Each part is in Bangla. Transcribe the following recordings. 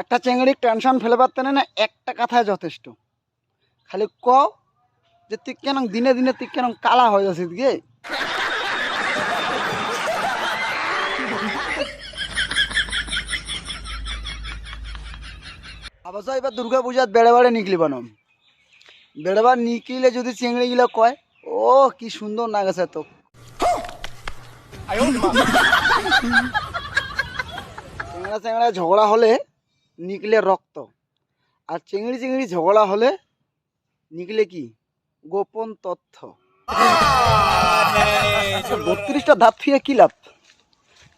একটা চেংড়ির টেনশন ফেলে পারতে না একটা কথায় যথেষ্ট। খালি ক যে তুই কেন দিনে দিনে তুই কেন কালা হয়ে যাচ্ছিস গে অবশ্য এবার দুর্গা পূজাত বেড়ে বেড়ে নিকলি বানো বেড়েবার নিকলে যদি চিংড়িগুলো কয়, ও কি সুন্দর নাগেছে তো। চিংড়া চিংড়া ঝগড়া হলে নিকলে রক্ত। আর চিংড়ি চিংড়ি ঝগড়া হলে নিকলে কি? গোপন তথ্য। বত্রিশটা দাঁত ফিরে কি লাভ?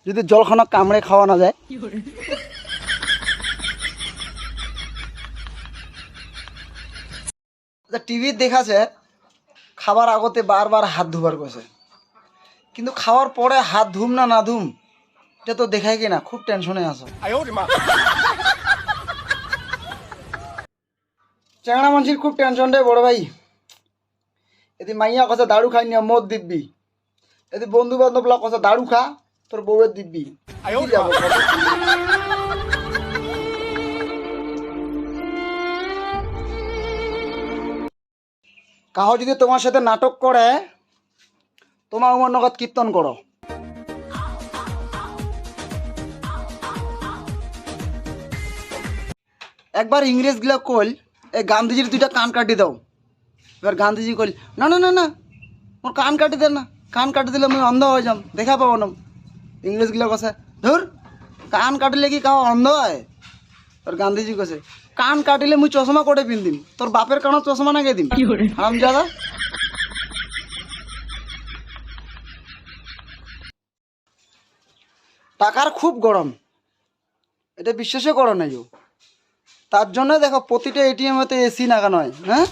যদি জলখানা কামড়ে খাওয়া না যায়। টিভি দেখাছে খাবার আগতে বারবার হাত ধুবার কছে কিন্তু খাওয়ার পরে হাত ধুম না না ধুম এটা তো দেখাই কি না? খুব টেনশনে আছো। চ্যাংড়া মানসির খুব টেনশন রে বড় ভাই। এদি মাইয়া কথা দাড়ু খাই নিয়ে মদ দিবি এদি বন্ধু বান্ধব লোক কথা দাড়ু খা তোর বউয়ের দিবি কাহ যদি তোমার সাথে নাটক করে তোমার উমর নগদ কীর্তন করো। একবার ইংরেজগুলা কইল এই গান্ধীজির দুইটা কান কাটি দাও। এবার গান্ধীজি কইল না না না না মোর কান কাটি দে না কান কাটি দিলে মুই অন্ধ হয়ে যাম দেখা পাবো না। ইংরেজগুলা কছে ধুর কান কাটিলে কি কাউ অন্ধ হয়? আর গান্ধীজি কছে কান কাটিলে মুই চশমা করে পিন্দিম তোর বাপের কানো চশমা না দিম। হারাম জাদা টাকার খুব গরম এটা বিশ্বাসই করো ও। তার জন্য দেখো প্রতিটা এটিএম এতে এসি লাগানো হয় হ্যাঁ?